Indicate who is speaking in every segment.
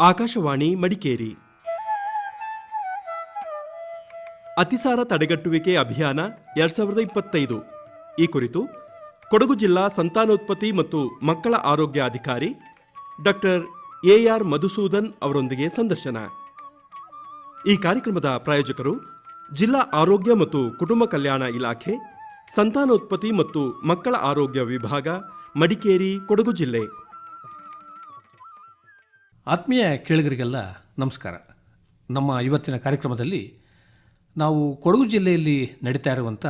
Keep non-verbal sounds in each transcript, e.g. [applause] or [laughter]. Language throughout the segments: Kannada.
Speaker 1: ಆಕಾಶವಾಣಿ ಮಡಿಕೇರಿ. ಅತಿಸಾರ ತಡೆಗಟ್ಟುವಿಕೆ ಅಭಿಯಾನ ಎರಡ್ ಸಾವಿರದ ಇಪ್ಪತ್ತೈದು. ಈ ಕುರಿತು ಕೊಡಗು ಜಿಲ್ಲಾ ಸಂತಾನೋತ್ಪತ್ತಿ ಮತ್ತು ಮಕ್ಕಳ ಆರೋಗ್ಯ ಅಧಿಕಾರಿ ಡಾಕ್ಟರ್ ಎಆರ್ ಮಧುಸೂದನ್ ಅವರೊಂದಿಗೆ ಸಂದರ್ಶನ. ಈ ಕಾರ್ಯಕ್ರಮದ ಪ್ರಾಯೋಜಕರು ಜಿಲ್ಲಾ ಆರೋಗ್ಯ ಮತ್ತು ಕುಟುಂಬ ಕಲ್ಯಾಣ ಇಲಾಖೆ, ಸಂತಾನೋತ್ಪತ್ತಿ ಮತ್ತು ಮಕ್ಕಳ ಆರೋಗ್ಯ ವಿಭಾಗ, ಮಡಿಕೇರಿ, ಕೊಡಗು ಜಿಲ್ಲೆ.
Speaker 2: ಆತ್ಮೀಯ ಕೇಳಿಗರಿಗೆಲ್ಲ ನಮಸ್ಕಾರ. ನಮ್ಮ ಇವತ್ತಿನ ಕಾರ್ಯಕ್ರಮದಲ್ಲಿ ನಾವು ಕೊಡಗು ಜಿಲ್ಲೆಯಲ್ಲಿ ನಡೀತಾ ಇರುವಂಥ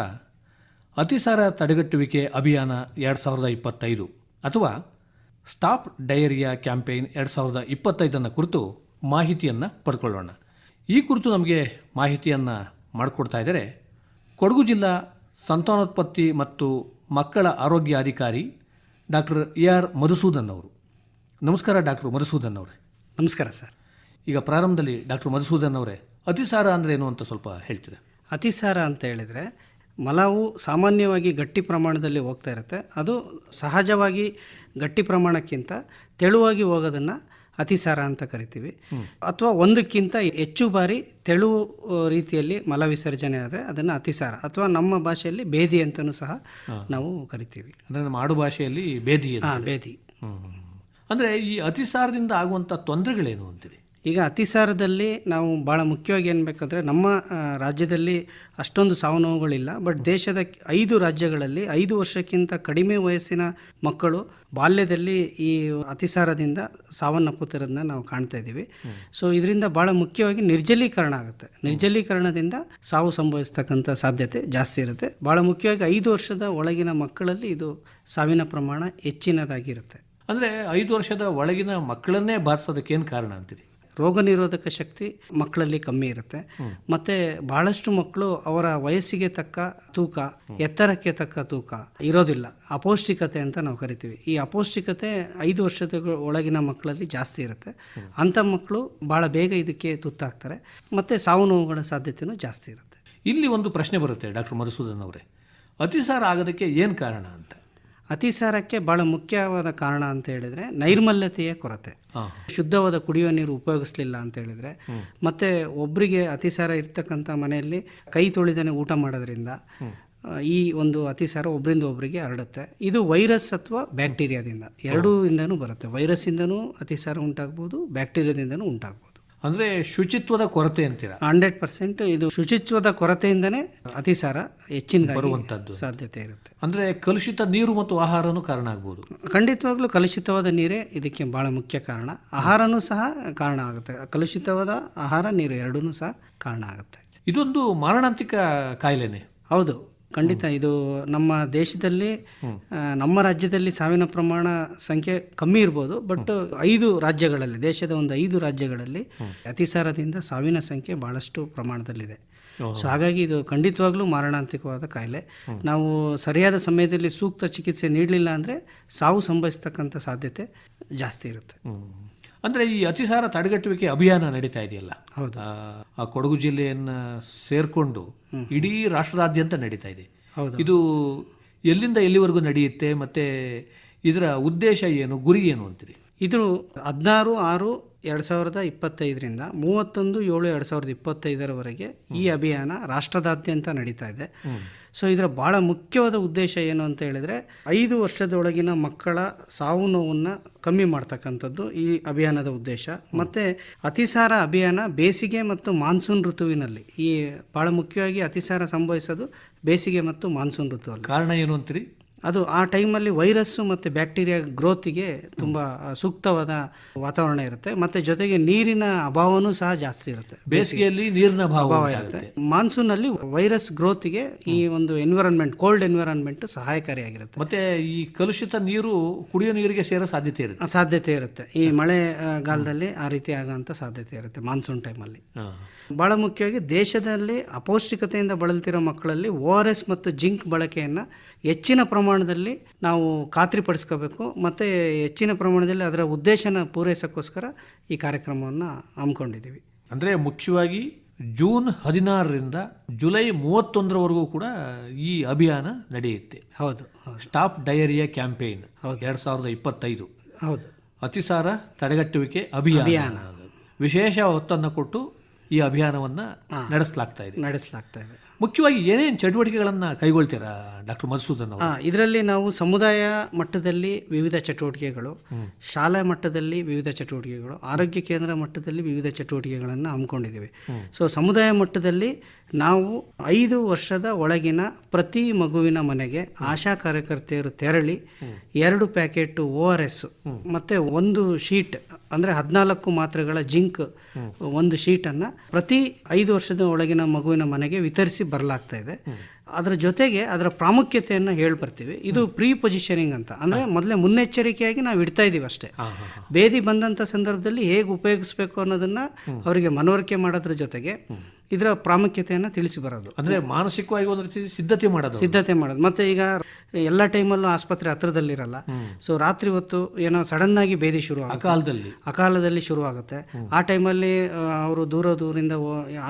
Speaker 2: ಅತಿಸಾರ ತಡೆಗಟ್ಟುವಿಕೆ ಅಭಿಯಾನ ಎರಡು ಸಾವಿರದ ಇಪ್ಪತ್ತೈದು ಅಥವಾ ಸ್ಟಾಪ್ ಡಯರಿಯಾ ಕ್ಯಾಂಪೇನ್ ಎರಡು ಸಾವಿರದ ಇಪ್ಪತ್ತೈದನ್ನು ಕುರಿತು ಮಾಹಿತಿಯನ್ನು ಪಡ್ಕೊಳ್ಳೋಣ. ಈ ಕುರಿತು ನಮಗೆ ಮಾಹಿತಿಯನ್ನು ಮಾಡಿಕೊಡ್ತಾ ಇದ್ದಾರೆ ಕೊಡಗು ಜಿಲ್ಲಾ ಸಂತಾನೋತ್ಪತ್ತಿ ಮತ್ತು ಮಕ್ಕಳ ಆರೋಗ್ಯ ಅಧಿಕಾರಿ ಡಾಕ್ಟರ್ ಎ ಆರ್ ಮಧುಸೂದನ್ ಅವರು. ನಮಸ್ಕಾರ ಡಾಕ್ಟರ್ ಮಧುಸೂದನ್ ಅವರೇ.
Speaker 3: ನಮಸ್ಕಾರ ಸರ್.
Speaker 2: ಈಗ ಪ್ರಾರಂಭದಲ್ಲಿ ಡಾಕ್ಟರ್ ಮಧುಸೂದನ್ ಅವರೇ ಅತಿಸಾರ ಅಂದರೆ ಏನು ಅಂತ ಸ್ವಲ್ಪ ಹೇಳ್ತೀರಾ?
Speaker 3: ಅತಿಸಾರ ಅಂತ ಹೇಳಿದರೆ ಮಲವು ಸಾಮಾನ್ಯವಾಗಿ ಗಟ್ಟಿ ಪ್ರಮಾಣದಲ್ಲಿ ಹೋಗ್ತಾ ಇರುತ್ತೆ. ಅದು ಸಹಜವಾಗಿ ಗಟ್ಟಿ ಪ್ರಮಾಣಕ್ಕಿಂತ ತೆಳುವಾಗಿ ಹೋಗೋದನ್ನು ಅತಿಸಾರ ಅಂತ ಕರಿತೀವಿ. ಅಥವಾ ಒಂದಕ್ಕಿಂತ ಹೆಚ್ಚು ಬಾರಿ ತೆಳುವು ರೀತಿಯಲ್ಲಿ ಮಲ ವಿಸರ್ಜನೆ ಆದರೆ ಅದನ್ನು ಅತಿಸಾರ ಅಥವಾ ನಮ್ಮ ಭಾಷೆಯಲ್ಲಿ ಬೇದಿ ಅಂತಲೂ ಸಹ ನಾವು ಕರಿತೀವಿ.
Speaker 2: ಅಂದರೆ ನಮ್ಮ ಆಡು ಭಾಷೆಯಲ್ಲಿ ಬೇದಿ.
Speaker 3: ಬೇದಿ.
Speaker 2: ಅಂದ್ರೆ ಈ ಅತಿಸಾರದಿಂದ ಆಗುವಂಥ ತೊಂದರೆಗಳೇನು ಅಂತೀರಿ?
Speaker 3: ಈಗ ಅತಿಸಾರದಲ್ಲಿ ನಾವು ಭಾಳ ಮುಖ್ಯವಾಗಿ ಏನ್ಬೇಕಂದ್ರೆ ಬೇಕಾದರೆ ನಮ್ಮ ರಾಜ್ಯದಲ್ಲಿ ಅಷ್ಟೊಂದು ಸಾವು ನೋವುಗಳಿಲ್ಲ. ಬಟ್ ದೇಶದ ಐದು ರಾಜ್ಯಗಳಲ್ಲಿ ಐದು ವರ್ಷಕ್ಕಿಂತ ಕಡಿಮೆ ವಯಸ್ಸಿನ ಮಕ್ಕಳು ಬಾಲ್ಯದಲ್ಲಿ ಈ ಅತಿಸಾರದಿಂದ ಸಾವನ್ನಪ್ಪುತ್ತಿರೋದನ್ನ ನಾವು ಕಾಣ್ತಾ ಇದ್ದೀವಿ. ಸೊ ಇದರಿಂದ ಭಾಳ ಮುಖ್ಯವಾಗಿ ನಿರ್ಜಲೀಕರಣ ಆಗುತ್ತೆ. ನಿರ್ಜಲೀಕರಣದಿಂದ ಸಾವು ಸಂಭವಿಸ್ತಕ್ಕಂಥ ಸಾಧ್ಯತೆ ಜಾಸ್ತಿ ಇರುತ್ತೆ. ಭಾಳ ಮುಖ್ಯವಾಗಿ ಐದು ವರ್ಷದ ಒಳಗಿನ ಮಕ್ಕಳಲ್ಲಿ ಇದು ಸಾವಿನ ಪ್ರಮಾಣ ಹೆಚ್ಚಿನದಾಗಿರುತ್ತೆ.
Speaker 2: ಅಂದ್ರೆ ಐದು ವರ್ಷದ ಒಳಗಿನ ಮಕ್ಕಳನ್ನೇ ಬಾರಿಸೋದಕ್ಕೆ ಏನು ಕಾರಣ ಅಂತೀರಿ?
Speaker 3: ರೋಗ ನಿರೋಧಕ ಶಕ್ತಿ ಮಕ್ಕಳಲ್ಲಿ ಕಮ್ಮಿ ಇರುತ್ತೆ. ಮತ್ತೆ ಬಹಳಷ್ಟು ಮಕ್ಕಳು ಅವರ ವಯಸ್ಸಿಗೆ ತಕ್ಕ ತೂಕ ಎತ್ತರಕ್ಕೆ ತಕ್ಕ ತೂಕ ಇರೋದಿಲ್ಲ. ಅಪೌಷ್ಟಿಕತೆ ಅಂತ ನಾವು ಕರಿತೀವಿ. ಈ ಅಪೌಷ್ಟಿಕತೆ ಐದು ವರ್ಷದ ಒಳಗಿನ ಮಕ್ಕಳಲ್ಲಿ ಜಾಸ್ತಿ ಇರುತ್ತೆ. ಅಂಥ ಮಕ್ಕಳು ಭಾಳ ಬೇಗ ಇದಕ್ಕೆ ತುತ್ತಾಗ್ತಾರೆ. ಮತ್ತೆ ಸಾವು ನೋವುಗಳ ಸಾಧ್ಯತೆಯೂ ಜಾಸ್ತಿ ಇರುತ್ತೆ.
Speaker 2: ಇಲ್ಲಿ ಒಂದು ಪ್ರಶ್ನೆ ಬರುತ್ತೆ ಡಾಕ್ಟರ್ ಮಧುಸೂದನ್ ಅವರೇ. ಅತಿಸಾರ ಆಗೋದಕ್ಕೆ ಏನು ಕಾರಣ ಅಂತ?
Speaker 3: ಅತಿಸಾರಕ್ಕೆ ಭಾಳ ಮುಖ್ಯವಾದ ಕಾರಣ ಅಂತ ಹೇಳಿದ್ರೆ ನೈರ್ಮಲ್ಯತೆಯ ಕೊರತೆ. ಶುದ್ಧವಾದ ಕುಡಿಯುವ ನೀರು ಉಪಯೋಗಿಸ್ಲಿಲ್ಲ ಅಂತ ಹೇಳಿದ್ರೆ ಮತ್ತೆ ಒಬ್ಬರಿಗೆ ಅತಿಸಾರ ಇರ್ತಕ್ಕಂಥ ಮನೆಯಲ್ಲಿ ಕೈ ತೊಳೆದನೆ ಊಟ ಮಾಡೋದ್ರಿಂದ ಈ ಒಂದು ಅತಿಸಾರ ಒಬ್ಬರಿಂದ ಒಬ್ಬರಿಗೆ ಹರಡುತ್ತೆ. ಇದು ವೈರಸ್ ಅಥವಾ ಬ್ಯಾಕ್ಟೀರಿಯಾದಿಂದ. ಎರಡೂ ಇಂದನೂ ಬರುತ್ತೆ. ವೈರಸ್ಸಿಂದನೂ ಅತಿಸಾರ ಉಂಟಾಗ್ಬೋದು ಬ್ಯಾಕ್ಟೀರಿಯಾದಿಂದನೂ ಉಂಟಾಗ್ಬೋದು.
Speaker 2: ಅಂದ್ರೆ ಶುಚಿತ್ವದ ಕೊರತೆ ಅಂತೀರಾ?
Speaker 3: ಹಂಡ್ರೆಡ್ ಪರ್ಸೆಂಟ್ ಇದು ಶುಚಿತ್ವದ ಕೊರತೆಯಿಂದನೇ ಅತಿಸಾರ ಹೆಚ್ಚಿನ
Speaker 2: ಬರುವಂಥದ್ದು.
Speaker 3: ಸಾಧ್ಯತೆ ಇರುತ್ತೆ.
Speaker 2: ಅಂದ್ರೆ ಕಲುಷಿತ ನೀರು ಮತ್ತು ಆಹಾರನೂ ಕಾರಣ ಆಗ್ಬೋದು.
Speaker 3: ಖಂಡಿತವಾಗ್ಲೂ ಕಲುಷಿತವಾದ ನೀರೇ ಇದಕ್ಕೆ ಬಹಳ ಮುಖ್ಯ ಕಾರಣ. ಆಹಾರನೂ ಸಹ ಕಾರಣ ಆಗುತ್ತೆ. ಕಲುಷಿತವಾದ ಆಹಾರ ನೀರು ಎರಡೂ ಸಹ ಕಾರಣ ಆಗುತ್ತೆ.
Speaker 2: ಇದೊಂದು ಮಾರಣಾಂತಿಕ ಕಾಯಿಲೆನೆ.
Speaker 3: ಹೌದು. ಖಂಡಿತ ಇದು ನಮ್ಮ ದೇಶದಲ್ಲಿ ನಮ್ಮ ರಾಜ್ಯದಲ್ಲಿ ಸಾವಿನ ಪ್ರಮಾಣ ಸಂಖ್ಯೆ ಕಮ್ಮಿ ಇರ್ಬೋದು ಬಟ್ ಐದು ರಾಜ್ಯಗಳಲ್ಲಿ ದೇಶದ ಒಂದು ಐದು ರಾಜ್ಯಗಳಲ್ಲಿ ಅತಿಸಾರದಿಂದ ಸಾವಿನ ಸಂಖ್ಯೆ ಬಹಳಷ್ಟು ಪ್ರಮಾಣದಲ್ಲಿದೆ. ಸೊ ಹಾಗಾಗಿ ಇದು ಖಂಡಿತವಾಗ್ಲೂ ಮಾರಣಾಂತಿಕವಾದ ಕಾಯಿಲೆ. ನಾವು ಸರಿಯಾದ ಸಮಯದಲ್ಲಿ ಸೂಕ್ತ ಚಿಕಿತ್ಸೆ ನೀಡಲಿಲ್ಲ ಅಂದರೆ ಸಾವು ಸಂಭವಿಸ್ತಕ್ಕಂಥ ಸಾಧ್ಯತೆ ಜಾಸ್ತಿ ಇರುತ್ತೆ.
Speaker 2: ಅಂದ್ರೆ ಈ ಅತಿಸಾರ ತಡೆಗಟ್ಟುವಿಕೆ ಅಭಿಯಾನ ನಡೀತಾ ಇದೆಯಲ್ಲ?
Speaker 3: ಹೌದು.
Speaker 2: ಆ, ಕೊಡಗು ಜಿಲ್ಲೆಯನ್ನ ಸೇರ್ಕೊಂಡು ಇಡೀ ರಾಷ್ಟ್ರದಾದ್ಯಂತ ನಡೀತಾ ಇದೆ.
Speaker 3: ಹೌದು.
Speaker 2: ಇದು ಎಲ್ಲಿಂದ ಎಲ್ಲಿವರೆಗೂ ನಡೆಯುತ್ತೆ ಮತ್ತೆ ಇದರ ಉದ್ದೇಶ ಏನು ಗುರಿ ಏನು ಅಂತೀರಿ?
Speaker 3: ಇದು ಹದಿನಾರು ಆರು ಎರಡು ಸಾವಿರದ ಇಪ್ಪತ್ತೈದರಿಂದ ಮೂವತ್ತೊಂದು ಏಳು ಎರಡು ಸಾವಿರದ ಇಪ್ಪತ್ತೈದರವರೆಗೆ ಈ ಅಭಿಯಾನ ರಾಷ್ಟ್ರದಾದ್ಯಂತ ನಡೀತಾ ಇದೆ. ಸೊ ಇದರ ಭಾಳ ಮುಖ್ಯವಾದ ಉದ್ದೇಶ ಏನು ಅಂತ ಹೇಳಿದರೆ ಐದು ವರ್ಷದೊಳಗಿನ ಮಕ್ಕಳ ಸಾವು ನೋವನ್ನು ಕಮ್ಮಿ ಮಾಡ್ತಕ್ಕಂಥದ್ದು ಈ ಅಭಿಯಾನದ ಉದ್ದೇಶ. ಮತ್ತು ಅತಿಸಾರ ಅಭಿಯಾನ ಬೇಸಿಗೆ ಮತ್ತು ಮಾನ್ಸೂನ್ ಋತುವಿನಲ್ಲಿ ಈ ಭಾಳ ಮುಖ್ಯವಾಗಿ ಅತಿಸಾರ ಸಂಭವಿಸೋದು ಬೇಸಿಗೆ ಮತ್ತು ಮಾನ್ಸೂನ್ ಋತುವಲ್ಲಿ.
Speaker 2: ಕಾರಣ ಏನು ಅಂತೀರಿ?
Speaker 3: ಅದು ಆ ಟೈಮಲ್ಲಿ ವೈರಸ್ಸು ಮತ್ತು ಬ್ಯಾಕ್ಟೀರಿಯಾ ಗ್ರೋತಿಗೆ ತುಂಬ ಸೂಕ್ತವಾದ ವಾತಾವರಣ ಇರುತ್ತೆ. ಮತ್ತು ಜೊತೆಗೆ ನೀರಿನ ಅಭಾವನೂ ಸಹ ಜಾಸ್ತಿ ಇರುತ್ತೆ.
Speaker 2: ಬೇಸಿಗೆಯಲ್ಲಿ ನೀರಿನ ಭಾವ
Speaker 3: ಅಭಾವ. ಇರುತ್ತೆ. ಮಾನ್ಸೂನಲ್ಲಿ ವೈರಸ್ ಗ್ರೋತಿಗೆ ಈ ಒಂದು ಎನ್ವಿರಾನ್ಮೆಂಟ್ ಕೋಲ್ಡ್ ಎನ್ವಿರಾನ್ಮೆಂಟ್ ಸಹಾಯಕಾರಿಯಾಗಿರುತ್ತೆ.
Speaker 2: ಮತ್ತೆ ಈ ಕಲುಷಿತ ನೀರು ಕುಡಿಯೋ ನೀರಿಗೆ ಸೇರೋ ಸಾಧ್ಯತೆ ಇರುತ್ತೆ.
Speaker 3: ಸಾಧ್ಯತೆ ಇರುತ್ತೆ. ಈ ಮಳೆಗಾಲದಲ್ಲಿ ಆ, ರೀತಿ ಆಗೋಂಥ ಸಾಧ್ಯತೆ ಇರುತ್ತೆ ಮಾನ್ಸೂನ್ ಟೈಮಲ್ಲಿ. ಭಾಳ ಮುಖ್ಯವಾಗಿ ದೇಶದಲ್ಲಿ ಅಪೌಷ್ಟಿಕತೆಯಿಂದ ಬಳಲ್ತಿರೋ ಮಕ್ಕಳಲ್ಲಿ ಓ ಆರ್ ಎಸ್ ಮತ್ತು ಜಿಂಕ್ ಬಳಕೆಯನ್ನು ಹೆಚ್ಚಿನ ಪ್ರಮಾಣದಲ್ಲಿ ನಾವು ಖಾತ್ರಿಪಡಿಸ್ಕೋಬೇಕು ಮತ್ತು ಹೆಚ್ಚಿನ ಪ್ರಮಾಣದಲ್ಲಿ ಅದರ ಉದ್ದೇಶನ ಪೂರೈಸೋಕ್ಕೋಸ್ಕರ ಈ ಕಾರ್ಯಕ್ರಮವನ್ನು ಹಮ್ಮಿಕೊಂಡಿದ್ದೀವಿ.
Speaker 2: ಅಂದರೆ ಮುಖ್ಯವಾಗಿ ಜೂನ್ ಹದಿನಾರರಿಂದ ಜುಲೈ ಮೂವತ್ತೊಂದರವರೆಗೂ ಕೂಡ ಈ ಅಭಿಯಾನ ನಡೆಯುತ್ತೆ.
Speaker 3: ಹೌದು
Speaker 2: ಸ್ಟಾಪ್ ಡಯರಿಯಾ ಕ್ಯಾಂಪೇನ್
Speaker 3: ಹೌದು.
Speaker 2: ಎರಡ್ ಸಾವಿರದ ಇಪ್ಪತ್ತೈದು.
Speaker 3: ಹೌದು.
Speaker 2: ಅತಿಸಾರ ತಡೆಗಟ್ಟುವಿಕೆ ಅಭಿಯಾನ. ವಿಶೇಷ ಒತ್ತನ್ನು ಕೊಟ್ಟು ಈ ಅಭಿಯಾನವನ್ನ ನಡೆಸಲಾಗ್ತಾ ಇದೆ.
Speaker 3: ನಡೆಸಲಾಗ್ತಾ ಇದೆ.
Speaker 2: ಮುಖ್ಯವಾಗಿ ಏನೇನು ಚಟುವಟಿಕೆಗಳನ್ನ ಕೈಗೊಳ್ತೀರಾ ಡಾಕ್ಟರ್ ಮಧುಸೂದನ್ ಅವರು?
Speaker 3: ಇದರಲ್ಲಿ ನಾವು ಸಮುದಾಯ ಮಟ್ಟದಲ್ಲಿ ವಿವಿಧ ಚಟುವಟಿಕೆಗಳು ಶಾಲಾ ಮಟ್ಟದಲ್ಲಿ ವಿವಿಧ ಚಟುವಟಿಕೆಗಳು ಆರೋಗ್ಯ ಕೇಂದ್ರ ಮಟ್ಟದಲ್ಲಿ ವಿವಿಧ ಚಟುವಟಿಕೆಗಳನ್ನು ಹಮ್ಮಿಕೊಂಡಿದ್ದೀವಿ. ಸೊ ಸಮುದಾಯ ಮಟ್ಟದಲ್ಲಿ ನಾವು ಐದು ವರ್ಷದ ಒಳಗಿನ ಪ್ರತಿ ಮಗುವಿನ ಮನೆಗೆ ಆಶಾ ಕಾರ್ಯಕರ್ತೆಯರು ತೆರಳಿ ಎರಡು ಪ್ಯಾಕೆಟ್ ಓ ಆರ್ ಎಸ್ ಮತ್ತು ಒಂದು ಶೀಟ್ ಅಂದರೆ ಹದಿನಾಲ್ಕು ಮಾತ್ರೆಗಳ ಜಿಂಕ್ ಒಂದು ಶೀಟನ್ನು ಪ್ರತಿ ಐದು ವರ್ಷದ ಒಳಗಿನ ಮಗುವಿನ ಮನೆಗೆ ವಿತರಿಸಿ ಬರಲಾಗ್ತಾ ಇದೆ. ಅದರ ಜೊತೆಗೆ ಅದರ ಪ್ರಾಮುಖ್ಯತೆಯನ್ನು ಹೇಳ್ಬರ್ತೀವಿ ಇದು ಪ್ರೀ ಪೊಸಿಷನಿಂಗ್ ಅಂತ. ಅಂದರೆ ಮೊದಲೇ ಮುನ್ನೆಚ್ಚರಿಕೆಯಾಗಿ ನಾವು ಇಡ್ತಾ ಇದ್ದೀವಿ ಅಷ್ಟೇ. ಬೇದಿ ಬಂದಂಥ ಸಂದರ್ಭದಲ್ಲಿ ಹೇಗೆ ಉಪಯೋಗಿಸ್ಬೇಕು ಅನ್ನೋದನ್ನು ಅವರಿಗೆ ಮನವರಿಕೆ ಮಾಡೋದ್ರ ಜೊತೆಗೆ ಇದರ ಪ್ರಾಮುಖ್ಯತೆಯನ್ನು ತಿಳಿಸಿ ಬರೋದು.
Speaker 2: ಅಂದರೆ ಮಾನಸಿಕವಾಗಿ ಒಂದು ರೀತಿ ಸಿದ್ಧತೆ ಮಾಡೋದು.
Speaker 3: ಸಿದ್ಧತೆ ಮಾಡೋದು. ಮತ್ತೆ ಈಗ ಎಲ್ಲ ಟೈಮಲ್ಲೂ ಆಸ್ಪತ್ರೆ ಹತ್ರದಲ್ಲಿರಲ್ಲ. ಸೊ ರಾತ್ರಿ ಹೊತ್ತು ಏನೋ ಸಡನ್ ಆಗಿ ಬೇದಿ ಶುರು ಅಕಾಲದಲ್ಲಿ.
Speaker 2: ಕಾಲದಲ್ಲಿ
Speaker 3: ಅಕಾಲದಲ್ಲಿ ಶುರುವಾಗುತ್ತೆ ಆ ಟೈಮಲ್ಲಿ ಅವರು ದೂರ ದೂರಿಂದ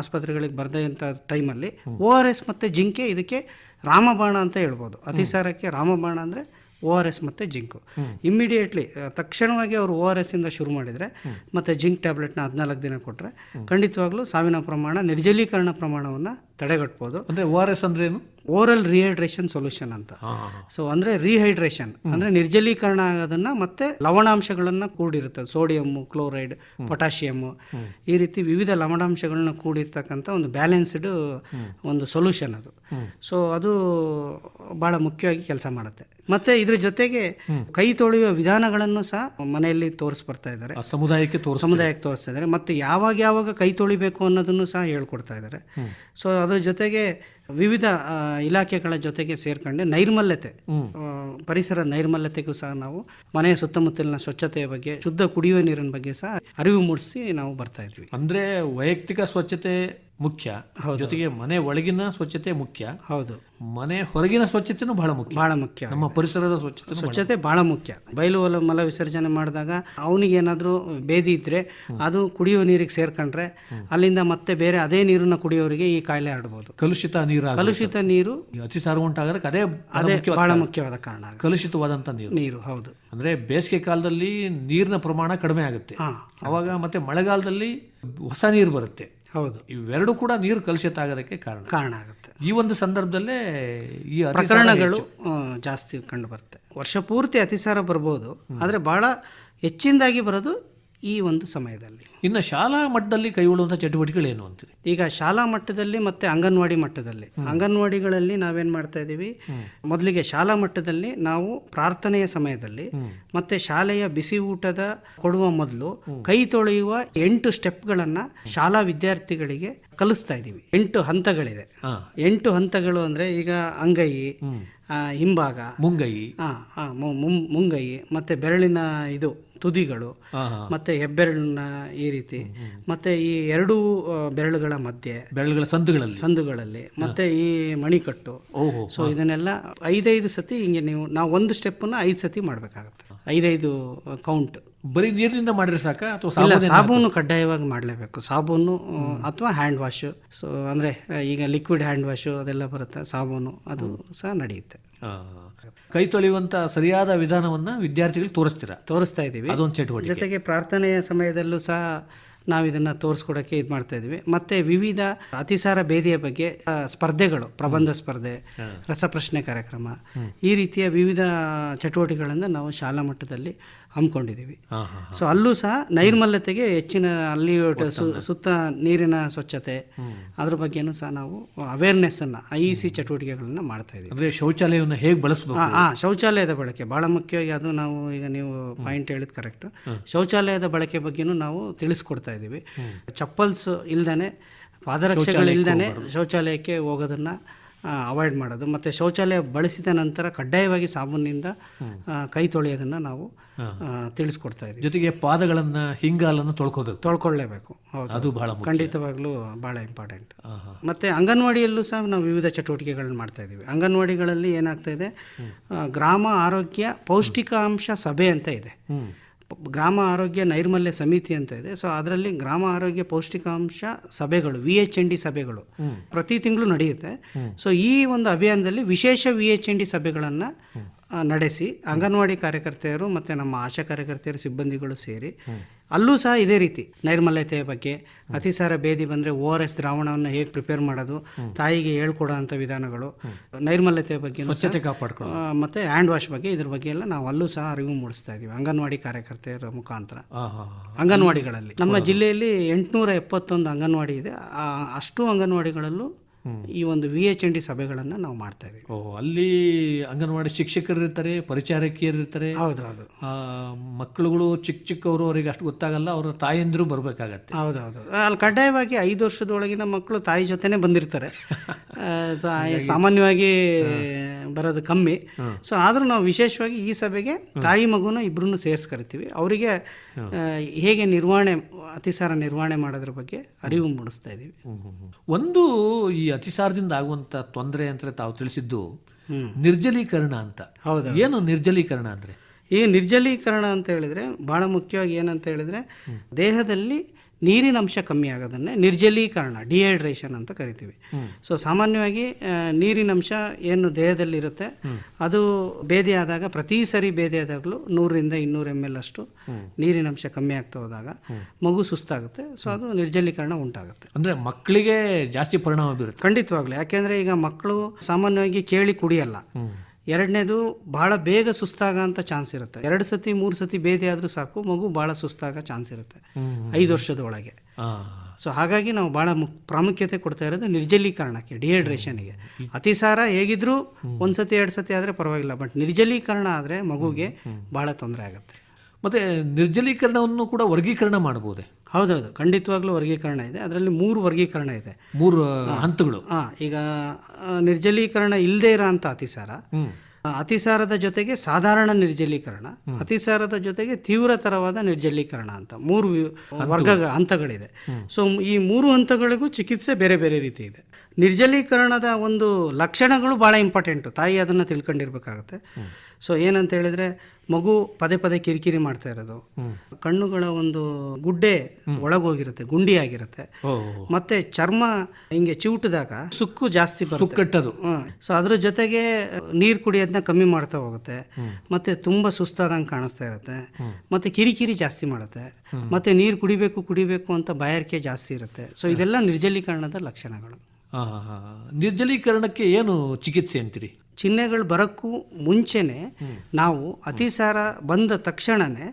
Speaker 3: ಆಸ್ಪತ್ರೆಗಳಿಗೆ ಬರ್ದಂಥ ಟೈಮಲ್ಲಿ ಓ ಆರ್ ಎಸ್ ಮತ್ತು ಜಿಂಕೆ ಇದಕ್ಕೆ ರಾಮಬಾಣ ಅಂತ ಹೇಳ್ಬೋದು. ಅತಿಸಾರಕ್ಕೆ ರಾಮಬಾಣ ಅಂದರೆ ಓ ಆರ್ ಎಸ್ ಮತ್ತು ಜಿಂಕು. ಇಮ್ಮಿಡಿಯೇಟ್ಲಿ ತಕ್ಷಣವಾಗಿ ಅವರು ಓ ಆರ್ ಎಸ್ ಇಂದ ಶುರು ಮಾಡಿದರೆ ಮತ್ತು ಜಿಂಕ್ ಟ್ಯಾಬ್ಲೆಟ್ನ ಹದಿನಾಲ್ಕು ದಿನ ಕೊಟ್ಟರೆ ಖಂಡಿತವಾಗ್ಲೂ ಸಾವಿನ ಪ್ರಮಾಣ, ನಿರ್ಜಲೀಕರಣ ಪ್ರಮಾಣವನ್ನು ತಡೆಗಟ್ಬೋದು.
Speaker 2: ಅಂದರೆ ಓ ಆರ್ ಎಸ್ ಅಂದ್ರೇನು
Speaker 3: ಓರಲ್ ರಿಹೈಡ್ರೇಷನ್ ಸೊಲ್ಯೂಷನ್ ಅಂತ. ಸೊ ಅಂದರೆ ರಿಹೈಡ್ರೇಷನ್ ಅಂದರೆ ನಿರ್ಜಲೀಕರಣ ಆಗೋದನ್ನ ಮತ್ತೆ ಲವಣಾಂಶಗಳನ್ನು ಕೂಡಿರುತ್ತೆ ಸೋಡಿಯಮ್ಮು ಕ್ಲೋರೈಡ್ ಪೊಟ್ಯಾಷಿಯಮ್ಮು ಈ ರೀತಿ ವಿವಿಧ ಲವಣಾಂಶಗಳನ್ನ ಕೂಡಿರ್ತಕ್ಕಂಥ ಒಂದು ಬ್ಯಾಲೆನ್ಸ್ಡ್ ಒಂದು ಸೊಲ್ಯೂಷನ್ ಅದು. ಸೊ ಅದು ಭಾಳ ಮುಖ್ಯವಾಗಿ ಕೆಲಸ ಮಾಡುತ್ತೆ. ಮತ್ತೆ ಇದ್ರ ಜೊತೆಗೆ ಕೈ ತೊಳೆಯುವ ವಿಧಾನಗಳನ್ನು ಸಹ ಮನೆಯಲ್ಲಿ ತೋರಿಸ್ಬರ್ತಾ ಇದ್ದಾರೆ.
Speaker 2: ಸಮುದಾಯಕ್ಕೆ
Speaker 3: ಸಮುದಾಯಕ್ಕೆ ತೋರಿಸ್ತಾ ಇದ್ದಾರೆ. ಮತ್ತು ಯಾವಾಗ ಯಾವಾಗ ಕೈ ತೊಳಿಬೇಕು ಅನ್ನೋದನ್ನು ಸಹ ಹೇಳ್ಕೊಡ್ತಾ ಇದ್ದಾರೆ. ಸೊ ಅದ್ರ ಜೊತೆಗೆ ವಿವಿಧ ಇಲಾಖೆಗಳ ಜೊತೆಗೆ ಸೇರ್ಕೊಂಡು ನೈರ್ಮಲ್ಯತೆ ಪರಿಸರ ನೈರ್ಮಲ್ಯತೆಗೂ ಸಹ ನಾವು ಮನೆಯ ಸುತ್ತಮುತ್ತಲಿನ ಸ್ವಚ್ಛತೆಯ ಬಗ್ಗೆ ಶುದ್ಧ ಕುಡಿಯುವ ನೀರಿನ ಬಗ್ಗೆ ಸಹ ಅರಿವು ಮೂಡಿಸಿ ನಾವು ಬರ್ತಾ ಇದ್ವಿ
Speaker 2: ಅಂದ್ರೆ ವೈಯಕ್ತಿಕ ಸ್ವಚ್ಛತೆ ಮುಖ್ಯ. ಜೊತೆಗೆ ಮನೆ ಒಳಗಿನ ಸ್ವಚ್ಛತೆ ಮುಖ್ಯ.
Speaker 3: ಹೌದು.
Speaker 2: ಮನೆ ಹೊರಗಿನ ಸ್ವಚ್ಛತೆನೂ ಬಹಳ ಮುಖ್ಯ.
Speaker 3: ಬಹಳ ಮುಖ್ಯ.
Speaker 2: ನಮ್ಮ ಪರಿಸರದ ಸ್ವಚ್ಛತೆ
Speaker 3: ಸ್ವಚ್ಛತೆ ಬಹಳ ಮುಖ್ಯ. ಬಯಲು ಹೊಲ ಮಲ ವಿಸರ್ಜನೆ ಮಾಡಿದಾಗ ಅವನಿಗೆ ಏನಾದರೂ ಬೇದಿ ಇದ್ರೆ ಅದು ಕುಡಿಯುವ ನೀರಿಗೆ ಸೇರ್ಕೊಂಡ್ರೆ ಅಲ್ಲಿಂದ ಮತ್ತೆ ಬೇರೆ ಅದೇ ನೀರನ್ನ ಕುಡಿಯೋರಿಗೆ ಈ ಕಾಯಿಲೆ ಆಡಬಹುದು
Speaker 2: ಕಲುಷಿತ ನೀರು
Speaker 3: ಕಲುಷಿತ ನೀರು
Speaker 2: ಅತಿಸಾರ ಉಂಟಾಗಕ್ಕೆ ಅದೇ
Speaker 3: ಅದೇ ಬಹಳ ಮುಖ್ಯವಾದ ಕಾರಣ.
Speaker 2: ಕಲುಷಿತವಾದಂತ ನೀರು.
Speaker 3: ನೀರು ಹೌದು.
Speaker 2: ಅಂದ್ರೆ ಬೇಸಿಗೆ ಕಾಲದಲ್ಲಿ ನೀರಿನ ಪ್ರಮಾಣ ಕಡಿಮೆ ಆಗುತ್ತೆ. ಅವಾಗ ಮತ್ತೆ ಮಳೆಗಾಲದಲ್ಲಿ ಹೊಸ ನೀರು ಬರುತ್ತೆ.
Speaker 3: ಹೌದು.
Speaker 2: ಇವೆರಡು ಕೂಡ ನೀರು ಕಲುಷಿತ ಆಗೋದಕ್ಕೆ ಕಾರಣ.
Speaker 3: ಕಾರಣ ಆಗುತ್ತೆ.
Speaker 2: ಈ ಒಂದು ಸಂದರ್ಭದಲ್ಲೇ ಈ
Speaker 3: ಪ್ರಕರಣಗಳು ಜಾಸ್ತಿ ಕಂಡು ಬರುತ್ತೆ. ವರ್ಷ ಪೂರ್ತಿ ಅತಿಸಾರ ಬರ್ಬೋದು ಆದರೆ ಭಾಳ ಹೆಚ್ಚಿನದಾಗಿ ಬರೋದು ಈ ಒಂದು ಸಮಯದಲ್ಲಿ.
Speaker 2: ಇನ್ನು ಶಾಲಾ ಮಟ್ಟದಲ್ಲಿ ಕೈಗೊಳ್ಳುವಂಥ ಚಟುವಟಿಕೆಗಳು ಏನು ಅಂತೀರಿ?
Speaker 3: ಈಗ ಶಾಲಾ ಮಟ್ಟದಲ್ಲಿ ಮತ್ತೆ ಅಂಗನವಾಡಿ ಮಟ್ಟದಲ್ಲಿ. ಅಂಗನವಾಡಿಗಳಲ್ಲಿ ನಾವೇನ್ ಮಾಡ್ತಾ ಇದ್ದೀವಿ? ಮೊದಲಿಗೆ ಶಾಲಾ ಮಟ್ಟದಲ್ಲಿ ನಾವು ಪ್ರಾರ್ಥನೆಯ ಸಮಯದಲ್ಲಿ ಮತ್ತೆ ಶಾಲೆಯ ಬಿಸಿ ಊಟದ ಕೊಡುವ ಮೊದಲು ಕೈ ತೊಳೆಯುವ ಎಂಟು ಸ್ಟೆಪ್ಗಳನ್ನ ಶಾಲಾ ವಿದ್ಯಾರ್ಥಿಗಳಿಗೆ ಕಲಿಸ್ತಾ ಇದ್ದೀವಿ. ಎಂಟು ಹಂತಗಳಿದೆ. ಎಂಟು ಹಂತಗಳು ಅಂದರೆ ಈಗ ಅಂಗೈ ಹಿಂಭಾಗ
Speaker 2: ಮುಂಗೈ.
Speaker 3: ಮುಂಗೈ ಮತ್ತೆ ಬೆರಳಿನ ಇದು ತುದಿಗಳು ಮತ್ತೆ ಹೆಬ್ಬೆರಳಿನ ಈ ರೀತಿ ಮತ್ತೆ ಈ ಎರಡೂ ಬೆರಳುಗಳ ಮಧ್ಯೆ
Speaker 2: ಬೆರಳುಗಳ ಸಂದುಗಳಲ್ಲಿ.
Speaker 3: ಸಂದುಗಳಲ್ಲಿ ಮತ್ತೆ ಈ ಮಣಿಕಟ್ಟು. ಸೊ ಇದನ್ನೆಲ್ಲ ಐದೈದು ಸತಿ ಹಿಂಗೆ ನೀವು ನಾವು ಒಂದು ಸ್ಟೆಪ್ಪನ್ನು ಐದು ಸತಿ ಮಾಡಬೇಕಾಗತ್ತೆ. ಐದೈದು ಕೌಂಟ್
Speaker 2: ಬರೀ ನೀರಿನಿಂದ ಮಾಡಿದ್ರೆ ಸಾಕ? ಅಥವಾ ಸಾಬೂನು
Speaker 3: ಕಡ್ಡಾಯವಾಗಿ ಮಾಡಲೇಬೇಕು. ಸಾಬೂನು ಅಥವಾ ಹ್ಯಾಂಡ್ ವಾಶು ಸೊ ಅಂದರೆ ಈಗ ಲಿಕ್ವಿಡ್ ಹ್ಯಾಂಡ್ ವಾಶು ಅದೆಲ್ಲ ಬರುತ್ತೆ. ಸಾಬೂನು ಅದು ಸಹ ನಡೆಯುತ್ತೆ.
Speaker 2: ಕೈ ತೊಳೆಯುವಂತ ಸರಿಯಾದ ವಿಧಾನವನ್ನ ವಿದ್ಯಾರ್ಥಿಗಳು ತೋರಿಸ್ತೀರಾ?
Speaker 3: ತೋರಿಸ್ತಾ ಇದ್ದೀವಿ.
Speaker 2: ಅದೊಂದು ಚಟುವಟಿಕೆ.
Speaker 3: ಜೊತೆಗೆ ಪ್ರಾರ್ಥನೆಯ ಸಮಯದಲ್ಲೂ ಸಹ ನಾವು ಇದನ್ನು ತೋರಿಸ್ಕೊಡೋಕ್ಕೆ ಇದು ಮಾಡ್ತಾ ಇದ್ದೀವಿ. ಮತ್ತೆ ವಿವಿಧ ಅತಿಸಾರ ಭೇದಿಯ ಬಗ್ಗೆ ಸ್ಪರ್ಧೆಗಳು ಪ್ರಬಂಧ ಸ್ಪರ್ಧೆ ರಸಪ್ರಶ್ನೆ ಕಾರ್ಯಕ್ರಮ ಈ ರೀತಿಯ ವಿವಿಧ ಚಟುವಟಿಕೆಗಳನ್ನು ನಾವು ಶಾಲಾ ಮಟ್ಟದಲ್ಲಿ ಹಮ್ಮಿಕೊಂಡಿದ್ದೀವಿ.
Speaker 2: ಹಾ ಹಾ
Speaker 3: ಸೊ ಅಲ್ಲೂ ಸಹ ನೈರ್ಮಲ್ಯತೆಗೆ ಹೆಚ್ಚಿನ ಅಲ್ಲಿ ಸುತ್ತ ನೀರಿನ ಸ್ವಚ್ಛತೆ ಅದ್ರ ಬಗ್ಗೆನೂ ಸಹ ನಾವು ಅವೇರ್ನೆಸ್ ಅನ್ನ ಐ ಸಿ ಚಟುವಟಿಕೆಗಳನ್ನ ಮಾಡ್ತಾ ಇದ್ದೀವಿ
Speaker 2: ಅಂದ್ರೆ ಶೌಚಾಲಯವನ್ನು ಹೇಗೆ ಬಳಸಬೇಕು?
Speaker 3: ಆ, ಶೌಚಾಲಯದ ಬಳಕೆ. ಬಹಳ ಮುಖ್ಯವಾಗಿ ಅದು ನಾವು ಈಗ ನೀವು ಪಾಯಿಂಟ್ ಹೇಳಿದ್ ಕರೆಕ್ಟ್ ಶೌಚಾಲಯದ ಬಳಕೆ ಬಗ್ಗೆನೂ ನಾವು ತಿಳಿಸ್ಕೊಡ್ತಾ ಇದ್ದೀವಿ ಚಪ್ಪಲ್ಸ್ ಇಲ್ದೇನೆ ಪಾದರಕ್ಷೆಗಳಿಲ್ದೇ ಇಲ್ದೇನೆ ಶೌಚಾಲಯಕ್ಕೆ ಹೋಗೋದನ್ನ ಅವಾಯ್ಡ್ ಮಾಡೋದು. ಮತ್ತು ಶೌಚಾಲಯ ಬಳಸಿದ ನಂತರ ಕಡ್ಡಾಯವಾಗಿ ಸಾಬೂನಿಂದ ಕೈ ತೊಳೆಯೋದನ್ನು ನಾವು ತಿಳಿಸ್ಕೊಡ್ತಾ ಇದ್ದೀವಿ.
Speaker 2: ಜೊತೆಗೆ ಪಾದಗಳನ್ನು ಹಿಂಗಾಲನ್ನು ತೊಳ್ಕೋಬೇಕು.
Speaker 3: ತೊಳ್ಕೊಳ್ಳೇಬೇಕು. ಹೌದು.
Speaker 2: ಅದು ಬಹಳ
Speaker 3: ಖಂಡಿತವಾಗ್ಲೂ ಭಾಳ ಇಂಪಾರ್ಟೆಂಟ್ ಮತ್ತು ಅಂಗನವಾಡಿಯಲ್ಲೂ ಸಹ ನಾವು ವಿವಿಧ ಚಟುವಟಿಕೆಗಳನ್ನ ಮಾಡ್ತಾ ಇದ್ದೀವಿ. ಅಂಗನವಾಡಿಗಳಲ್ಲಿ ಏನಾಗ್ತಾ ಇದೆ? ಗ್ರಾಮ ಆರೋಗ್ಯ ಪೌಷ್ಟಿಕಾಂಶ ಸಭೆ ಅಂತ ಇದೆ. ಗ್ರಾಮ ಆರೋಗ್ಯ ನೈರ್ಮಲ್ಯ ಸಮಿತಿ ಅಂತ ಇದೆ. ಸೊ ಅದರಲ್ಲಿ ಗ್ರಾಮ ಆರೋಗ್ಯ ಪೌಷ್ಟಿಕಾಂಶ ಸಭೆಗಳು ವಿ ಎಚ್ ಎನ್ ಡಿ ಸಭೆಗಳು ಪ್ರತಿ ತಿಂಗಳು ನಡೆಯುತ್ತೆ. ಸೊ ಈ ಒಂದು ಅಭಿಯಾನದಲ್ಲಿ ವಿಶೇಷ ವಿ ಎಚ್ ಎನ್ ಡಿ ಸಭೆಗಳನ್ನು ನಡೆಸಿ ಅಂಗನವಾಡಿ ಕಾರ್ಯಕರ್ತೆಯರು ಮತ್ತು ನಮ್ಮ ಆಶಾ ಕಾರ್ಯಕರ್ತೆಯರು ಸಿಬ್ಬಂದಿಗಳು ಸೇರಿ ಅಲ್ಲೂ ಸಹ ಇದೇ ರೀತಿ ನೈರ್ಮಲ್ಯತೆಯ ಬಗ್ಗೆ ಅತಿಸಾರ ಭೇದಿ ಬಂದರೆ ಓ ಆರ್ ಎಸ್ ದ್ರಾವಣವನ್ನು ಹೇಗೆ ಪ್ರಿಪೇರ್ ಮಾಡೋದು ತಾಯಿಗೆ ಹೇಳ್ಕೊಡೋ ಅಂಥ ವಿಧಾನಗಳು ನೈರ್ಮಲ್ಯತೆಯ ಬಗ್ಗೆ
Speaker 2: ಸ್ವಚ್ಛತೆ ಕಾಪಾಡ್ಕೊಳ್ಳೋ
Speaker 3: ಮತ್ತು ಹ್ಯಾಂಡ್ ವಾಶ್ ಬಗ್ಗೆ ಇದ್ರ ಬಗ್ಗೆ ಎಲ್ಲ ನಾವು ಅಲ್ಲೂ ಸಹ ಅರಿವು ಮೂಡಿಸ್ತಾ ಇದ್ದೀವಿ ಅಂಗನವಾಡಿ ಕಾರ್ಯಕರ್ತೆಯರ ಮುಖಾಂತರ.
Speaker 2: ಆ, ಹಾ, ಹಾ.
Speaker 3: ಅಂಗನವಾಡಿಗಳಲ್ಲಿ. ನಮ್ಮ ಜಿಲ್ಲೆಯಲ್ಲಿ ಎಂಟುನೂರ ಎಪ್ಪತ್ತೊಂದು ಅಂಗನವಾಡಿ ಇದೆ. ಅಷ್ಟು ಅಂಗನವಾಡಿಗಳಲ್ಲೂ ಈ ಒಂದು ವಿ ಎಚ್ ಎನ್ ಡಿ ಸಭೆಗಳನ್ನು ನಾವು ಮಾಡ್ತಾ ಇದ್ದೀವಿ.
Speaker 2: ಓ ಅಲ್ಲಿ ಅಂಗನವಾಡಿ ಶಿಕ್ಷಕರು ಇರ್ತಾರೆ ಪರಿಚಾರಕಿಯರು ಇರ್ತಾರೆ
Speaker 3: ಹೌದು ಹೌದು
Speaker 2: ಆ, ಮಕ್ಕಳುಗಳು ಚಿಕ್ಕ ಚಿಕ್ಕವರು ಅವರಿಗೆ ಅಷ್ಟು ಗೊತ್ತಾಗಲ್ಲ ಅವರ ತಾಯಂದಿರು ಬರಬೇಕಾಗತ್ತೆ.
Speaker 3: ಹೌದೌದು. ಅಲ್ಲಿ ಕಡ್ಡಾಯವಾಗಿ ಐದು ವರ್ಷದೊಳಗಿನ ಮಕ್ಕಳು ತಾಯಿ ಜೊತೆನೇ ಬಂದಿರ್ತಾರೆ. [laughs] ಸಾಮಾನ್ಯವಾಗಿ ಬರೋದು ಕಮ್ಮಿ. ಸೊ ಆದರೂ ನಾವು ವಿಶೇಷವಾಗಿ ಈ ಸಭೆಗೆ ತಾಯಿ ಮಗುನ ಇಬ್ಬರನ್ನು ಸೇರಿಸ್ಕರಿತೀವಿ. ಅವರಿಗೆ ಹೇಗೆ ನಿರ್ವಹಣೆ ಅತಿಸಾರ ನಿರ್ವಹಣೆ ಮಾಡೋದ್ರ ಬಗ್ಗೆ ಅರಿವು ಮೂಡಿಸ್ತಾ ಇದ್ದೀವಿ.
Speaker 2: ಒಂದು ಈ ಅತಿಸಾರದಿಂದ ಆಗುವಂತ ತೊಂದರೆ ಅಂತ ತಾವು ತಿಳಿಸಿದ್ದು ನಿರ್ಜಲೀಕರಣ ಅಂತ.
Speaker 3: ಹೌದು
Speaker 2: ಏನು ನಿರ್ಜಲೀಕರಣ ಅಂದ್ರೆ?
Speaker 3: ಈ ನಿರ್ಜಲೀಕರಣ ಅಂತ ಹೇಳಿದ್ರೆ ಬಹಳ ಮುಖ್ಯವಾಗಿ ಏನಂತ ಹೇಳಿದ್ರೆ ದೇಹದಲ್ಲಿ ನೀರಿನ ಅಂಶ ಕಮ್ಮಿ ಆಗೋದನ್ನೇ ನಿರ್ಜಲೀಕರಣ ಡಿಹೈಡ್ರೇಷನ್ ಅಂತ ಕರಿತೀವಿ. ಸೊ ಸಾಮಾನ್ಯವಾಗಿ ನೀರಿನ ಅಂಶ ಏನು ದೇಹದಲ್ಲಿರುತ್ತೆ ಅದು ಭೇದಿ ಆದಾಗ ಪ್ರತಿ ಸರಿ ಭೇದಿ ಆದಾಗಲೂ ನೂರರಿಂದ ಇನ್ನೂರು ಎಂ ಎಲ್ ಅಷ್ಟು ನೀರಿನ ಅಂಶ ಕಮ್ಮಿ ಆಗ್ತಾ ಹೋದಾಗ ಮಗು ಸುಸ್ತಾಗುತ್ತೆ. ಸೊ ಅದು ನಿರ್ಜಲೀಕರಣ ಉಂಟಾಗುತ್ತೆ.
Speaker 2: ಅಂದರೆ ಮಕ್ಕಳಿಗೆ ಜಾಸ್ತಿ ಪರಿಣಾಮ ಬೀರುತ್ತೆ.
Speaker 3: ಖಂಡಿತವಾಗ್ಲೂ. ಯಾಕೆಂದ್ರೆ ಈಗ ಮಕ್ಕಳು ಸಾಮಾನ್ಯವಾಗಿ ಕೇಳಿ ಕುಡಿಯಲ್ಲ. ಎರಡನೇದು ಬಹಳ ಬೇಗ ಸುಸ್ತಾಗಂತ ಚಾನ್ಸ್ ಇರುತ್ತೆ. ಎರಡು ಸತಿ ಮೂರು ಸತಿ ಬೇದಿ ಆದರೂ ಸಾಕು ಮಗು ಭಾಳ ಸುಸ್ತಾಗ ಚಾನ್ಸ್ ಇರುತ್ತೆ. ಐದು ವರ್ಷದ ಒಳಗೆ ಸೊ ಹಾಗಾಗಿ ನಾವು ಭಾಳ ಮುಕ್ ಪ್ರಾಮುಖ್ಯತೆ ಕೊಡ್ತಾ ಇರೋದು ನಿರ್ಜಲೀಕರಣಕ್ಕೆ ಡಿಹೈಡ್ರೇಷನ್ಗೆ ಅತಿಸಾರ ಹೇಗಿದ್ರೂ ಒಂದ್ಸತಿ ಎರಡು ಸತಿ ಆದರೆ ಪರವಾಗಿಲ್ಲ ಬಟ್ ನಿರ್ಜಲೀಕರಣ ಆದರೆ ಮಗುಗೆ ಭಾಳ ತೊಂದರೆ ಆಗುತ್ತೆ.
Speaker 2: ಮತ್ತೆ ನಿರ್ಜಲೀಕರಣವನ್ನು ಕೂಡ ವರ್ಗೀಕರಣ ಮಾಡಬಹುದೇ
Speaker 3: ಹೌದೌದು. ಖಂಡಿತವಾಗ್ಲೂ ವರ್ಗೀಕರಣ ಇದೆ. ಅದರಲ್ಲಿ ಮೂರು ವರ್ಗೀಕರಣ ಇದೆ.
Speaker 2: ಮೂರು ಹಂತಗಳು.
Speaker 3: ಹಾಂ ಈಗ ನಿರ್ಜಲೀಕರಣ ಇಲ್ಲದೆ ಇರೋ ಅಂಥ ಅತಿಸಾರ. ಅತಿಸಾರದ ಜೊತೆಗೆ ಸಾಧಾರಣ ನಿರ್ಜಲೀಕರಣ ಅತಿಸಾರದ ಜೊತೆಗೆ ತೀವ್ರತರವಾದ ನಿರ್ಜಲೀಕರಣ ಅಂತ ಮೂರು ವರ್ಗ ಹಂತಗಳಿದೆ. ಸೊ ಈ ಮೂರು ಹಂತಗಳಿಗೂ ಚಿಕಿತ್ಸೆ ಬೇರೆ ಬೇರೆ ರೀತಿ ಇದೆ. ನಿರ್ಜಲೀಕರಣದ ಒಂದು ಲಕ್ಷಣಗಳು ಬಹಳ ಇಂಪಾರ್ಟೆಂಟು. ತಾಯಿ ಅದನ್ನು ತಿಳ್ಕೊಂಡಿರ್ಬೇಕಾಗತ್ತೆ. ಸೊ ಏನಂತ ಹೇಳಿದ್ರೆ ಮಗು ಪದೇ ಪದೇ ಕಿರಿಕಿರಿ ಮಾಡ್ತಾ ಇರೋದು. ಕಣ್ಣುಗಳ ಒಂದು ಗುಡ್ಡೆ ಒಳಗೋಗಿರುತ್ತೆ ಗುಂಡಿ ಆಗಿರುತ್ತೆ ಮತ್ತೆ ಚರ್ಮ ಹಿಂಗೆ ಚಿವುಟಿದಾಗ ಸುಕ್ಕು ಜಾಸ್ತಿ ಬರುತ್ತೆ.
Speaker 2: ಸುಕ್ಕಟ್ಟದು.
Speaker 3: ಸೊ ಅದ್ರ ಜೊತೆಗೆ ನೀರು ಕುಡಿಯೋದನ್ನ ಕಮ್ಮಿ ಮಾಡ್ತಾ ಹೋಗುತ್ತೆ. ಮತ್ತೆ ತುಂಬಾ ಸುಸ್ತಾದಂಗೆ ಕಾಣಿಸ್ತಾ ಇರುತ್ತೆ. ಮತ್ತೆ ಕಿರಿಕಿರಿ ಜಾಸ್ತಿ ಮಾಡುತ್ತೆ. ಮತ್ತೆ ನೀರು ಕುಡಿಬೇಕು ಕುಡಿಬೇಕು ಅಂತ ಬಾಯಾರಿಕೆ ಜಾಸ್ತಿ ಇರುತ್ತೆ. ಸೊ ಇದೆಲ್ಲ ನಿರ್ಜಲೀಕರಣದ ಲಕ್ಷಣಗಳು.
Speaker 2: ನಿರ್ಜಲೀಕರಣಕ್ಕೆ ಏನು ಚಿಕಿತ್ಸೆ ಅಂತೀರಿ?
Speaker 3: ಚಿಹ್ನೆಗಳು ಬರೋಕ್ಕೂ ಮುಂಚೆನೆ ನಾವು ಅತಿಸಾರ ಬಂದ ತಕ್ಷಣನೇ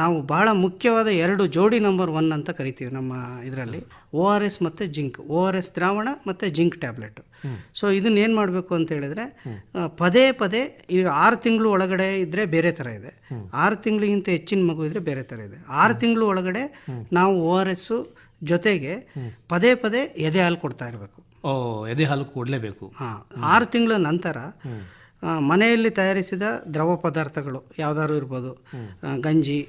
Speaker 3: ನಾವು ಬಹಳ ಮುಖ್ಯವಾದ ಎರಡು ಜೋಡಿ ನಂಬರ್ ಒನ್ ಅಂತ ಕರಿತೀವಿ ನಮ್ಮ ಇದರಲ್ಲಿ. ಒ ಆರ್ ಎಸ್ ಮತ್ತು ಜಿಂಕ್. ಒ ಆರ್ ಎಸ್ ದ್ರಾವಣ ಮತ್ತು ಜಿಂಕ್ ಟ್ಯಾಬ್ಲೆಟ್. ಸೊ ಇದನ್ನ ಏನು ಮಾಡಬೇಕು ಅಂತ ಹೇಳಿದ್ರೆ ಪದೇ ಪದೇ ಈಗ ಆರು ತಿಂಗಳು ಒಳಗಡೆ ಇದ್ದರೆ ಬೇರೆ ಥರ ಇದೆ. ಆರು ತಿಂಗಳಿಗಿಂತ ಹೆಚ್ಚಿನ ಮಗು ಇದ್ದರೆ ಬೇರೆ ಥರ ಇದೆ. ಆರು ತಿಂಗಳು ಒಳಗಡೆ ನಾವು ಓ ಆರ್ ಎಸ್ಸು ಜೊತೆಗೆ ಪದೇ ಪದೇ ಎದೆ ಹಾಲು ಕೊಡ್ತಾ ಇರಬೇಕು.
Speaker 2: ಓ ಎದೆ ಹಾಲು ಕೊಡಲೇಬೇಕು.
Speaker 3: ಹಾಂ ಆರು ತಿಂಗಳ ನಂತರ ಮನೆಯಲ್ಲಿ ತಯಾರಿಸಿದ ದ್ರವ ಪದಾರ್ಥಗಳು ಯಾವ್ದಾದ್ರು ಇರ್ಬೋದು. ಗಂಜಿ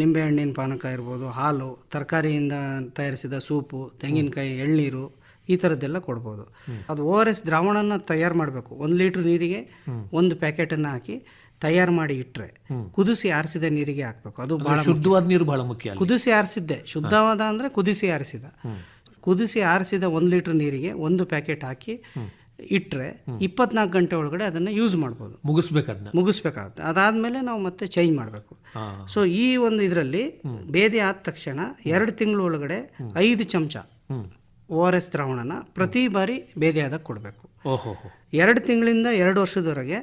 Speaker 3: ನಿಂಬೆಹಣ್ಣಿನ ಪಾನಕ ಇರ್ಬೋದು ಹಾಲು ತರಕಾರಿಯಿಂದ ತಯಾರಿಸಿದ ಸೂಪು ತೆಂಗಿನಕಾಯಿ ಎಳ್ನೀರು ಈ ಥರದ್ದೆಲ್ಲ ಕೊಡ್ಬೋದು. ಅದು ಓ ಆರ್ ಎಸ್ ದ್ರಾವಣನ ತಯಾರು ಮಾಡಬೇಕು. ಒಂದು ಲೀಟ್ರ್ ನೀರಿಗೆ ಒಂದು ಪ್ಯಾಕೆಟನ್ನು ಹಾಕಿ ತಯಾರು ಮಾಡಿ ಇಟ್ಟರೆ ಕುದಿಸಿ ಆರಿಸಿದ ನೀರಿಗೆ ಹಾಕಬೇಕು. ಅದು
Speaker 2: ಶುದ್ಧವಾದ ನೀರು ಬಹಳ ಮುಖ್ಯ.
Speaker 3: ಕುದಿಸಿ ಆರಿಸಿದ್ದೆ. ಶುದ್ಧವಾದ ಅಂದರೆ ಕುದಿಸಿ ಆರಿಸಿದ. ಕುದಿಸಿ ಆರಿಸಿದ ಒಂದು ಲೀಟ್ರ್ ನೀರಿಗೆ ಒಂದು ಪ್ಯಾಕೆಟ್ ಹಾಕಿ ಇಟ್ಟರೆ ಇಪ್ಪತ್ನಾಲ್ಕು ಗಂಟೆ ಒಳಗಡೆ ಅದನ್ನು ಯೂಸ್ ಮಾಡ್ಬೋದು.
Speaker 2: ಮುಗಿಸ್ಬೇಕು ಅದನ್ನ
Speaker 3: ಮುಗಿಸ್ಬೇಕಾಗುತ್ತೆ. ಅದಾದಮೇಲೆ ನಾವು ಮತ್ತೆ ಚೇಂಜ್ ಮಾಡಬೇಕು. ಸೊ ಈ ಒಂದು ಇದರಲ್ಲಿ ಬೇದಿ ಆದ ತಕ್ಷಣ ಎರಡು ತಿಂಗಳ ಒಳಗಡೆ ಐದು ಚಮಚ ಓ ಆರ್ ಎಸ್ ದ್ರಾವಣನ ಪ್ರತಿ ಬಾರಿ ಬೇದಿ ಆದಾಗ ಕೊಡಬೇಕು.
Speaker 2: ಓಹೋ
Speaker 3: ಎರಡು ತಿಂಗಳಿಂದ ಎರಡು ವರ್ಷದವರೆಗೆ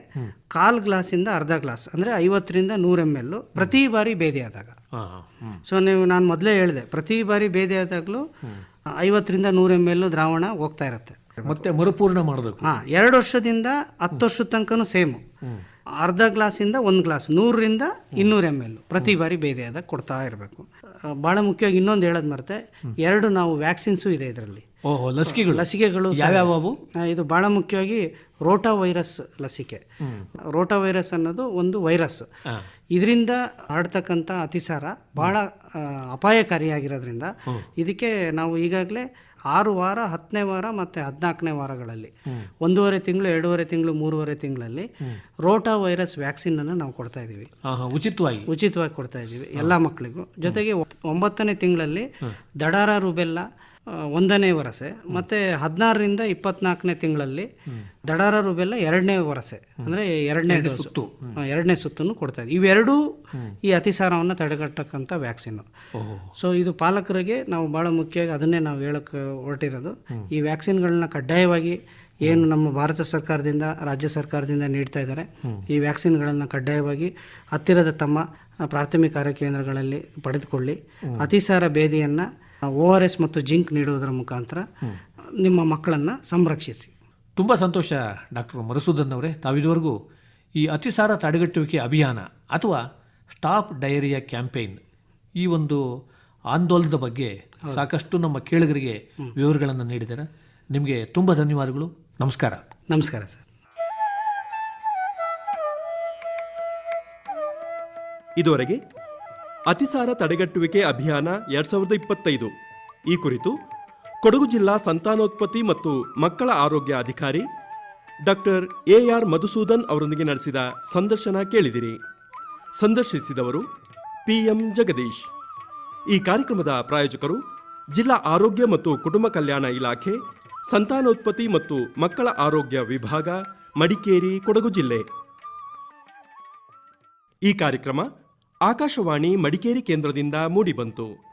Speaker 3: ಕಾಲು ಗ್ಲಾಸಿಂದ ಅರ್ಧ ಗ್ಲಾಸ್ ಅಂದರೆ ಐವತ್ತರಿಂದ ನೂರು ಎಂ ಎಲ್ ಪ್ರತಿ ಬಾರಿ ಬೇದಿ ಆದಾಗ. ಸೊ ನೀವು ನಾನು ಮೊದಲೇ ಹೇಳಿದೆ ಪ್ರತಿ ಬಾರಿ ಬೇದಿ ಆದಾಗಲೂ ಐವತ್ತರಿಂದ ನೂರು ಎಂ ಎಲ್ ದ್ರಾವಣ ಹೋಗ್ತಾ ಇರುತ್ತೆ.
Speaker 2: ಮತ್ತೆ ಮರುಪೂರ್ಣ ಮಾಡಬೇಕು.
Speaker 3: ಹಾಂ ಎರಡು ವರ್ಷದಿಂದ ಹತ್ತು ವರ್ಷದ ತನಕನೂ ಸೇಮು. ಅರ್ಧ ಗ್ಲಾಸಿಂದ ಒಂದು ಗ್ಲಾಸ್ ನೂರರಿಂದ ಇನ್ನೂರು ಎಂ ಎಲ್ ಪ್ರತಿ ಬಾರಿ ಬೇರೆ ಕೊಡ್ತಾ ಇರಬೇಕು. ಭಾಳ ಮುಖ್ಯವಾಗಿ ಇನ್ನೊಂದು ಹೇಳೋದು ಮರ್ತೆ ಎರಡು ನಾವು ವ್ಯಾಕ್ಸಿನ್ಸು ಇದೆ ಇದರಲ್ಲಿ.
Speaker 2: ಓಹೋ ಲಸಿಕೆಗಳು?
Speaker 3: ಲಸಿಕೆಗಳು
Speaker 2: ಯಾವ್ಯಾವು
Speaker 3: ಯಾವ್ಯಾವ ಇದು ಭಾಳ ಮುಖ್ಯವಾಗಿ ರೋಟಾ ವೈರಸ್ ಲಸಿಕೆ. ರೋಟಾ ವೈರಸ್ ಅನ್ನೋದು ಒಂದು ವೈರಸ್. ಇದರಿಂದ ಹರಡ್ತಕ್ಕಂಥ ಅತಿಸಾರ ಭಾಳ ಅಪಾಯಕಾರಿಯಾಗಿರೋದ್ರಿಂದ ಇದಕ್ಕೆ ನಾವು ಈಗಾಗಲೇ ಆರು ವಾರ ಹತ್ತನೇ ವಾರ ಮತ್ತು ಹದಿನಾಲ್ಕನೇ ವಾರಗಳಲ್ಲಿ. ಒಂದೂವರೆ ತಿಂಗಳು ಎರಡೂವರೆ ತಿಂಗಳು ಮೂರುವರೆ ತಿಂಗಳಲ್ಲಿ ರೋಟಾ ವೈರಸ್ ವ್ಯಾಕ್ಸಿನನ್ನು ನಾವು ಕೊಡ್ತಾ ಇದ್ದೀವಿ.
Speaker 2: ಉಚಿತವಾಗಿ?
Speaker 3: ಉಚಿತವಾಗಿ ಕೊಡ್ತಾ ಇದ್ದೀವಿ ಎಲ್ಲ ಮಕ್ಕಳಿಗೂ. ಜೊತೆಗೆ ಒಂಬತ್ತನೇ ತಿಂಗಳಲ್ಲಿ ದಡಾರ ರುಬೆಲ್ಲ ಒಂದನೇ ವರಸೆ. ಮತ್ತು ಹದಿನಾರರಿಂದ ಇಪ್ಪತ್ನಾಲ್ಕನೇ ತಿಂಗಳಲ್ಲಿ ದಡಾರ ರುಬೆಲ್ಲ ಎರಡನೇ ವರಸೆ. ಅಂದರೆ ಎರಡನೇ ಸುತ್ತು. ಎರಡನೇ ಸುತ್ತನ್ನು ಕೊಡ್ತಾ ಇದ್ದೀವಿ ಇವೆರಡೂ ಈ ಅತಿಸಾರವನ್ನು ತಡೆಗಟ್ಟಕ್ಕಂಥ ವ್ಯಾಕ್ಸಿನ್ ಸೊ ಇದು ಪಾಲಕರಿಗೆ ನಾವು ಭಾಳ ಮುಖ್ಯವಾಗಿ ಅದನ್ನೇ ನಾವು ಹೇಳಕ್ಕೆ ಹೊರಟಿರೋದು. ಈ ವ್ಯಾಕ್ಸಿನ್ಗಳನ್ನ ಕಡ್ಡಾಯವಾಗಿ ಏನು ನಮ್ಮ ಭಾರತ ಸರ್ಕಾರದಿಂದ ರಾಜ್ಯ ಸರ್ಕಾರದಿಂದ ನೀಡ್ತಾ ಇದ್ದಾರೆ. ಈ ವ್ಯಾಕ್ಸಿನ್ಗಳನ್ನು ಕಡ್ಡಾಯವಾಗಿ ಹತ್ತಿರದ ತಮ್ಮ ಪ್ರಾಥಮಿಕ ಆರೋಗ್ಯ ಕೇಂದ್ರಗಳಲ್ಲಿ ಪಡೆದುಕೊಳ್ಳಿ. ಅತಿಸಾರ ಭೇದಿಯನ್ನು ಓ ಆರ್ ಎಸ್ ಮತ್ತು ಜಿಂಕ್ ನೀಡುವುದರ ಮುಖಾಂತರ ನಿಮ್ಮ ಮಕ್ಕಳನ್ನು ಸಂರಕ್ಷಿಸಿ.
Speaker 2: ತುಂಬ ಸಂತೋಷ ಡಾಕ್ಟರ್ ಮರುಸೂದನ್ ಅವರೇ. ತಾವಿದುವರೆಗೂ ಈ ಅತಿಸಾರ ತಡೆಗಟ್ಟುವಿಕೆ ಅಭಿಯಾನ ಅಥವಾ ಸ್ಟಾಪ್ ಡಯರಿಯಾ ಕ್ಯಾಂಪೇನ್ ಈ ಒಂದು ಆಂದೋಲನದ ಬಗ್ಗೆ ಸಾಕಷ್ಟು ನಮ್ಮ ಕೇಳುಗರಿಗೆ ವಿವರಗಳನ್ನು ನೀಡಿದ್ದಾರೆ. ನಿಮಗೆ ತುಂಬ ಧನ್ಯವಾದಗಳು. ನಮಸ್ಕಾರ.
Speaker 3: ನಮಸ್ಕಾರ ಸರ್.
Speaker 1: ಇದುವರೆಗೆ ಅತಿಸಾರ ತಡೆಗಟ್ಟುವಿಕೆ ಅಭಿಯಾನ ಎರಡ್ ಸಾವಿರದ ಇಪ್ಪತ್ತೈದು. ಈ ಕುರಿತು ಕೊಡಗು ಜಿಲ್ಲಾ ಸಂತಾನೋತ್ಪತ್ತಿ ಮತ್ತು ಮಕ್ಕಳ ಆರೋಗ್ಯ ಅಧಿಕಾರಿ ಡಾಕ್ಟರ್ ಎಆರ್ ಮಧುಸೂದನ್ ಅವರೊಂದಿಗೆ ನಡೆಸಿದ ಸಂದರ್ಶನ ಕೇಳಿದಿರಿ. ಸಂದರ್ಶಿಸಿದವರು ಪಿಎಂ ಜಗದೀಶ್. ಈ ಕಾರ್ಯಕ್ರಮದ ಪ್ರಾಯೋಜಕರು ಜಿಲ್ಲಾ ಆರೋಗ್ಯ ಮತ್ತು ಕುಟುಂಬ ಕಲ್ಯಾಣ ಇಲಾಖೆ, ಸಂತಾನೋತ್ಪತ್ತಿ ಮತ್ತು ಮಕ್ಕಳ ಆರೋಗ್ಯ ವಿಭಾಗ, ಮಡಿಕೇರಿ, ಕೊಡಗು ಜಿಲ್ಲೆ. ಈ ಕಾರ್ಯಕ್ರಮ ಆಕಾಶವಾಣಿ ಮಡಿಕೇರಿ ಕೇಂದ್ರದಿಂದ ಮೂಡಿಬಂತು.